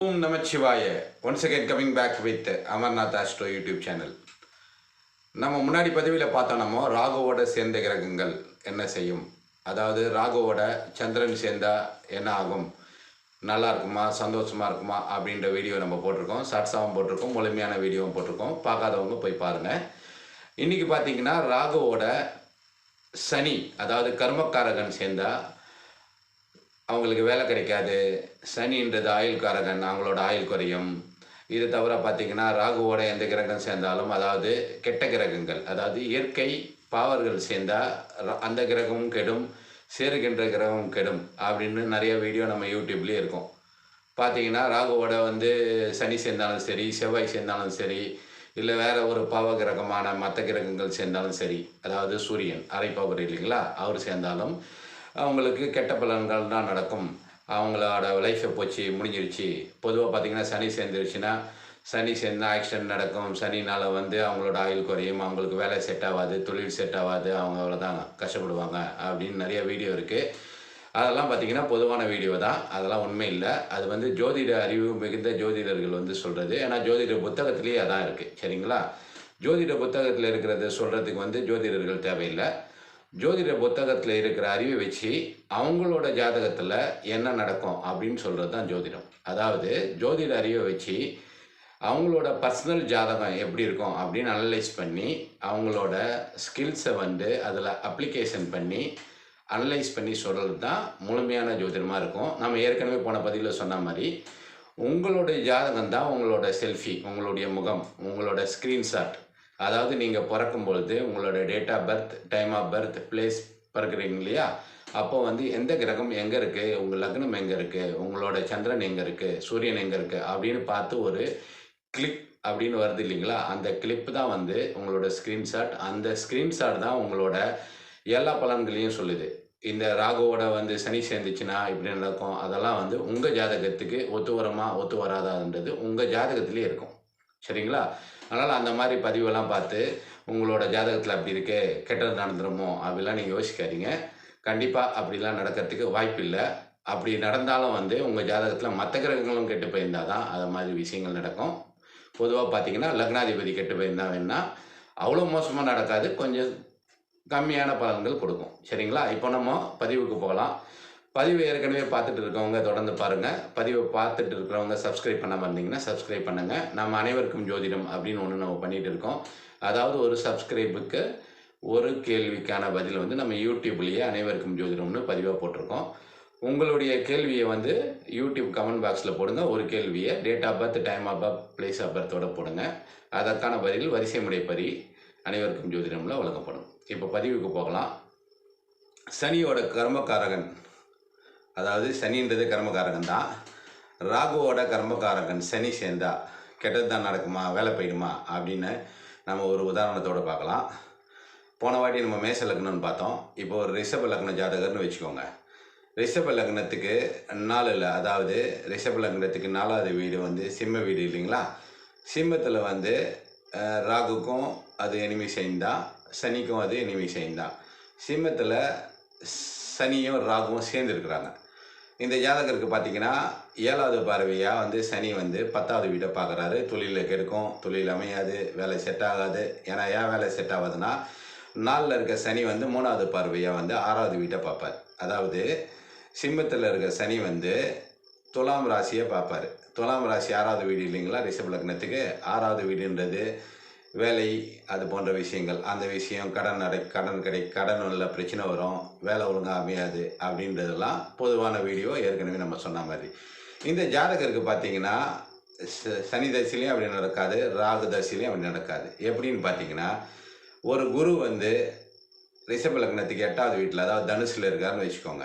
Om Namachivaya once again coming back with Amarnath astro YouTube channel நம்ம முன்னாடி பதிவில் பார்த்தோம் நம்ம ராகுவோட சேர்ந்த கிரகங்கள் என்ன செய்யும்? அதாவது ராகுவோட சந்திரன் சேர்ந்தா என்ன ஆகும்? நல்லா இருக்குமா? சந்தோஷமா இருக்குமா? அப்படின்ற வீடியோ நம்ம போட்டிருக்கோம். ஷார்ட்ஸாகவும் போட்டிருக்கோம். முழுமையான வீடியோவும் போட்டிருக்கோம். பார்க்காதவங்க போய் பாருங்கள் இன்றைக்கி பார்த்தீங்கன்னா ராகுவோட சனி அதாவது கர்மக்காரகன் சேர்ந்தா அவங்களுக்கு வேலை கிடைக்காது. சனின்றது ஆயுள்காரகன் அவங்களோட ஆயுள் குறையும். இது தவிர பார்த்தீங்கன்னா ராகுவோட எந்த கிரகம் சேர்ந்தாலும் அதாவது கெட்ட கிரகங்கள் அதாவது இயற்கை பாவர்கள் சேர்ந்தால் ர- அந்த கிரகமும் கெடும் சேருகின்ற கிரகமும் கெடும் அப்படின்னு நிறைய வீடியோ நம்ம யூடியூப்லேயே இருக்கும். பார்த்தீங்கன்னா ராகுவோட வந்து சனி சேர்ந்தாலும் சரி செவ்வாய் சேர்ந்தாலும் சரி இல்லை வேற ஒரு பாவ கிரகமான மற்ற கிரகங்கள் சேர்ந்தாலும் சரி அதாவது சூரியன் அரைப்பவர் இல்லைங்களா அவர் சேர்ந்தாலும் அவங்களுக்கு கெட்ட பலன்கள் தான் நடக்கும். அவங்களோட லைஃப்பை போச்சு முடிஞ்சிருச்சு. பொதுவாக பார்த்தீங்கன்னா சனி சேர்ந்துருச்சுன்னா சனி சேர்ந்து ஆக்சிடென்ட் நடக்கும். சனினால் வந்து அவங்களோட ஆயுள் குறையும். அவங்களுக்கு வேலை செட் ஆகாது தொழில் செட் ஆகாது. அவங்க அவ்வளோதான் கஷ்டப்படுவாங்க அப்படின்னு நிறைய வீடியோ இருக்குது அதெல்லாம் பார்த்தீங்கன்னா பொதுவான வீடியோ தான். அதெல்லாம் உண்மை இல்லை. அது வந்து ஜோதிட அறிவு மிகுந்த ஜோதிடர்கள் வந்து சொல்கிறது ஏன்னா ஜோதிட புத்தகத்திலேயே அதான் இருக்குது சரிங்களா? ஜோதிட புத்தகத்தில் இருக்கிறத சொல்கிறதுக்கு வந்து ஜோதிடர்கள் தேவையில்லை. ஜோதிட புத்தகத்தில் இருக்கிற அறிவை வச்சு அவங்களோட ஜாதகத்தில் என்ன நடக்கும் அப்படின்னு சொல்கிறது தான் ஜோதிடம். அதாவது ஜோதிட அறிவை வச்சு அவங்களோட பர்சனல் ஜாதகம் எப்படி இருக்கும் அப்படின்னு அனலைஸ் பண்ணி அவங்களோட ஸ்கில்ஸை வந்து அதில் அப்ளிகேஷன் பண்ணி அனலைஸ் பண்ணி சொல்கிறது தான் முழுமையான ஜோதிடமாக இருக்கும். நம்ம ஏற்கனவே போன பதிவில் சொன்ன மாதிரி உங்களுடைய ஜாதகம் தான் உங்களோட செல்ஃபி உங்களுடைய முகம் உங்களோட ஸ்க்ரீன்ஷாட் அதாவது நீங்கள் பிறக்கும் பொழுது உங்களோட date of birth time of birth place பிறக்கிறீங்க இல்லையா? அப்போ வந்து எந்த கிரகம் எங்கே இருக்குது உங்கள் லக்னம் எங்கே இருக்குது உங்களோட சந்திரன் எங்கே இருக்குது சூரியன் எங்கே இருக்குது அப்படின்னு பார்த்து ஒரு கிளிக் அப்படின்னு வருது இல்லைங்களா? அந்த கிளிப் தான் வந்து உங்களோட ஸ்க்ரீன்ஷாட் அந்த ஸ்க்ரீன்ஷாட் தான் உங்களோட எல்லா பலன்களையும் சொல்லுது. இந்த ராகுவோட வந்து சனி சேர்ந்துச்சுன்னா இப்படி நடக்கும். அதெல்லாம் வந்து உங்கள் ஜாதகத்துக்கு ஒத்து வரமா? ஒத்து வராதான்றது உங்கள் ஜாதகத்திலே இருக்கும். சரிங்களா? அதனால் அந்த மாதிரி பதிவெல்லாம் பார்த்து உங்களோட ஜாதகத்தில் அப்படி இருக்கு கெட்டது நடந்துருமோ அப்படிலாம் நீங்கள் யோசிக்காதீங்க. கண்டிப்பாக அப்படிலாம் நடக்கிறதுக்கு வாய்ப்பு இல்லை அப்படி நடந்தாலும் வந்து உங்கள் ஜாதகத்தில் மற்ற கிரகங்களும் கெட்டு போயிருந்தால் தான் அது மாதிரி விஷயங்கள் நடக்கும். பொதுவாக பார்த்தீங்கன்னா லக்னாதிபதி கெட்டு போயிருந்தா வேணால் அவ்வளோ மோசமாக நடக்காது. கொஞ்சம் கம்மியான பலன்கள் கொடுக்கும். சரிங்களா? இப்போ நம்ம பதிவுக்கு போகலாம். பதிவு ஏற்கனவே பார்த்துட்டு இருக்கவங்க தொடர்ந்து பாருங்கள் பதிவை பார்த்துட்டு இருக்கிறவங்க சப்ஸ்கிரைப் பண்ணாமல் இருந்தீங்கன்னா சப்ஸ்கிரைப் பண்ணுங்கள் நம்ம அனைவருக்கும் ஜோதிடம் அப்படின்னு ஒன்று நம்ம பண்ணிகிட்டு இருக்கோம். அதாவது ஒரு சப்ஸ்கிரைபுக்கு ஒரு கேள்விக்கான பதில் வந்து நம்ம யூடியூப்லேயே அனைவருக்கும் ஜோதிடம்னு பதிவாக போட்டிருக்கோம். உங்களுடைய கேள்வியை வந்து யூடியூப் கமெண்ட் பாக்ஸில் போடுங்க. ஒரு கேள்வியை date of birth time of birth place of பர்த்தோட போடுங்க. அதற்கான பதில் வரிசை முறைப்படி அனைவருக்கும் ஜோதிடம்ல வழங்கப்படும். இப்போ பதிவுக்கு போகலாம். சனியோட கர்மகாரகன் அதாவது சனின்றது கர்மகாரகன் தான் ராகுவோட கர்மகாரகன் சனி சேர்ந்தா கெட்டது தான் நடக்குமா வேலை போயிடுமா அப்படின்னு நம்ம ஒரு உதாரணத்தோடு பார்க்கலாம். போன வாட்டி நம்ம மேச லக்னம்னு பார்த்தோம். இப்போ ஒரு ரிஷப லக்ன ஜாதகர்னு வச்சுக்கோங்க. ரிஷப லக்னத்துக்கு நாலில் அதாவது ரிஷப லக்னத்துக்கு நாலாவது வீடு வந்து சிம்ம வீடு இல்லைங்களா? சிம்மத்தில் வந்து ராகுக்கும் அது எனிமி செய்தான் சனிக்கும் அது எனிமி செய்தான் சிம்மத்தில் சனியும் ராகுவும் சேர்ந்துருக்குறாங்க. இந்த ஜாதகருக்கு பார்த்தீங்கன்னா ஏழாவது பார்வையாக வந்து சனி வந்து பத்தாவது வீடை பார்க்குறாரு தொழிலில் கெடுக்கும் தொழில் அமையாது வேலை செட் ஆகாது. ஏன்னா ஏன் வேலை செட் ஆகாதுன்னா நாளில் இருக்க சனி வந்து மூணாவது பார்வையாக வந்து ஆறாவது வீட்டை பார்ப்பார் அதாவது சிம்மத்தில் இருக்க சனி வந்து துலாம் ராசியை பார்ப்பார் துலாம் ராசி ஆறாவது வீடு இல்லைங்களா? ரிஷப் லக்னத்துக்கு ஆறாவது வீடுன்றது வேலை அது போன்ற விஷயங்கள். அந்த விஷயம் கடன் அடை கடன் கிடை கடன் உள்ள பிரச்சனை வரும். வேலை ஒழுங்காக அமையாது அப்படின்றதெல்லாம் பொதுவான வீடியோ ஏற்கனவே நம்ம சொன்ன மாதிரி. இந்த ஜாதகருக்கு பார்த்தீங்கன்னா ச- சனி தசையிலையும் அப்படி நடக்காது ராகு தசையிலையும் அப்படி நடக்காது. எப்படின்னு பார்த்தீங்கன்னா ஒரு குரு வந்து ரிஷப லக்னத்துக்கு எட்டாவது வீட்டில் அதாவது தனுசில் இருக்காருன்னு வச்சுக்கோங்க.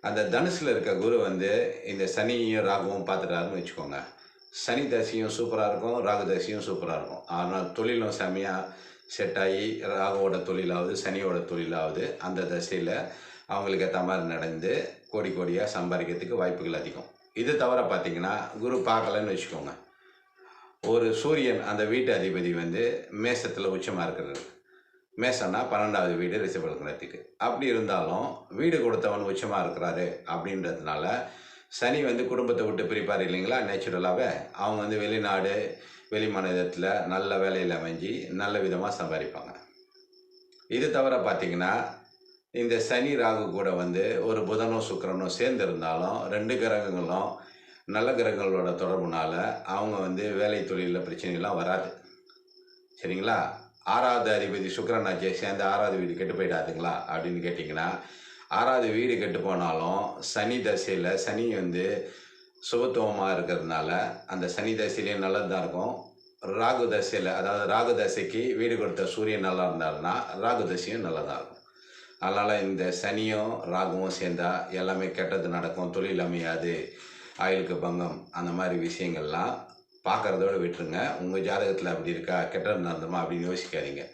அந்த தனுசில் இருக்க குரு வந்து இந்த சனியும் ராகுவும் பார்த்துட்டாருன்னு வச்சுக்கோங்க. சனி தசையும் சூப்பராக இருக்கும் ராகு தசையும் சூப்பராக இருக்கும். ஆனால் தொழிலும் செம்மையாக செட் ஆகி ராகுவோட தொழிலாவது சனியோட தொழிலாவது அந்த தசையில் அவங்களுக்கு ஏற்ற மாதிரி நடந்து கோடி கோடியாக சம்பாதிக்கிறதுக்கு வாய்ப்புகள் அதிகம். இது தவிர பார்த்தீங்கன்னா குரு பார்க்கலன்னு வச்சுக்கோங்க. ஒரு சூரியன் அந்த வீட்டு அதிபதி வந்து மேசத்தில் உச்சமாக இருக்கிறது. மேசன்னா பன்னெண்டாவது வீடு ரிஷப கிரகத்துக்கு அப்படி இருந்தாலும் வீடு கொடுத்தவன் உச்சமாக இருக்கிறாரு அப்படின்றதுனால சனி வந்து குடும்பத்தை விட்டு பிரிப்பார் இல்லைங்களா? நேச்சுரலாகவே அவங்க வந்து வெளிநாடு வெளி மாநிலத்தில் நல்ல வேலையில் அமைஞ்சு நல்ல விதமாக சம்பாதிப்பாங்க. இது தவிர பார்த்தீங்கன்னா இந்த சனி ராகு கூட வந்து ஒரு புதனும் சுக்கரனும் சேர்ந்துருந்தாலும் ரெண்டு கிரகங்களும் நல்ல கிரகங்களோட தொடர்புனால அவங்க வந்து வேலை தொழிலில் பிரச்சனைலாம் வராது. சரிங்களா? ஆறாவது அதிபதி சுக்கிரனாச்சே சேர்ந்து ஆறாவது வீடு கெட்டு போயிடாதுங்களா? அப்படின்னு கேட்டிங்கன்னா ஆறாவது வீடு கெட்டு போனாலும் சனி தசையில் சனி வந்து சுபத்துவமாக இருக்கிறதுனால அந்த சனி தசையிலையும் நல்லது தான் இருக்கும். ராகு தசையில் அதாவது ராகு தசைக்கு வீடு கொடுத்த சூரியன் நல்லா இருந்தாருன்னா ராகு தசையும் நல்லா தான் இருக்கும். அதனால் இந்த சனியும் ராகுவும் சேர்ந்தால் எல்லாமே கெட்டது நடக்கும். தொழில் அமையாது ஆயுளுக்கு பங்கம் அந்த மாதிரி விஷயங்கள்லாம் பார்க்குறதோட விட்டுருங்க. உங்கள் ஜாதகத்தில் அப்படி இருக்கா? கெட்டது நடந்துமா அப்படின்னு யோசிக்காதீங்க.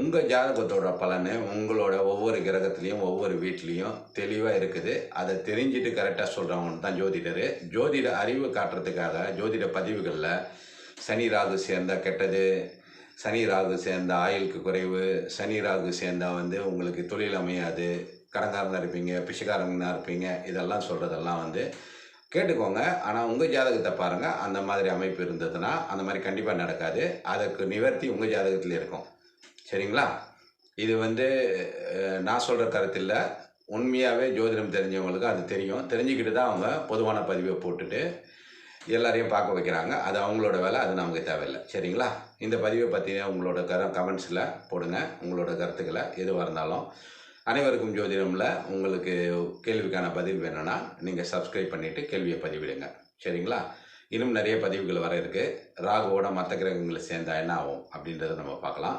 உங்கள் ஜாதகத்தோட பலன் உங்களோட ஒவ்வொரு கிரகத்துலேயும் ஒவ்வொரு வீட்லேயும் தெளிவாக இருக்குது. அதை தெரிஞ்சுட்டு கரெக்டாக சொல்கிறவங்க தான் ஜோதிடர். ஜோதிட அறிவு காட்டுறதுக்காக ஜோதிட பதிவுகளில் சனி ராகு சேர்ந்தா கெட்டது சனி ராகு சேர்ந்தால் ஆயுளுக்கு குறைவு சனி ராகு சேர்ந்தா வந்து உங்களுக்கு தொழில் அமையாது கடங்காரனாக இருப்பீங்க பிச்சைக்காரங்கனா இருப்பீங்க இதெல்லாம் சொல்கிறதெல்லாம் வந்து கேட்டுக்கோங்க. ஆனால் உங்கள் ஜாதகத்தை பாருங்கள் அந்த மாதிரி அமைப்பு இருந்ததுன்னா அந்த மாதிரி கண்டிப்பாக நடக்காது. அதற்கு நிவர்த்தி உங்கள் ஜாதகத்தில் இருக்கும். சரிங்களா? இது வந்து நான் சொல்கிற கருத்தில் உண்மையாகவே ஜோதிடம் தெரிஞ்சவங்களுக்கு அது தெரியும். தெரிஞ்சுக்கிட்டு தான் அவங்க பொதுவான பதிவை போட்டுட்டு எல்லாரையும் பார்க்க வைக்கிறாங்க. அது அவங்களோட வேலை அது நமக்கு தேவையில்லை. சரிங்களா? இந்த பதிவை பற்றின உங்களோட கர கமெண்ட்ஸில் போடுங்க. உங்களோட கருத்துக்களை எதுவாக இருந்தாலும். அனைவருக்கும் ஜோதிடமில் உங்களுக்கு கேள்விக்கான பதிவு வேணும்னா நீங்கள் சப்ஸ்கிரைப் பண்ணிவிட்டு கேள்வியை பதிவிடுங்க. சரிங்களா? இன்னும் நிறைய பதிவுகள் வர இருக்குது ராகுவோட மற்ற கிரகங்களை சேர்ந்தா என்ன ஆகும் அப்படின்றத நம்ம பார்க்கலாம்.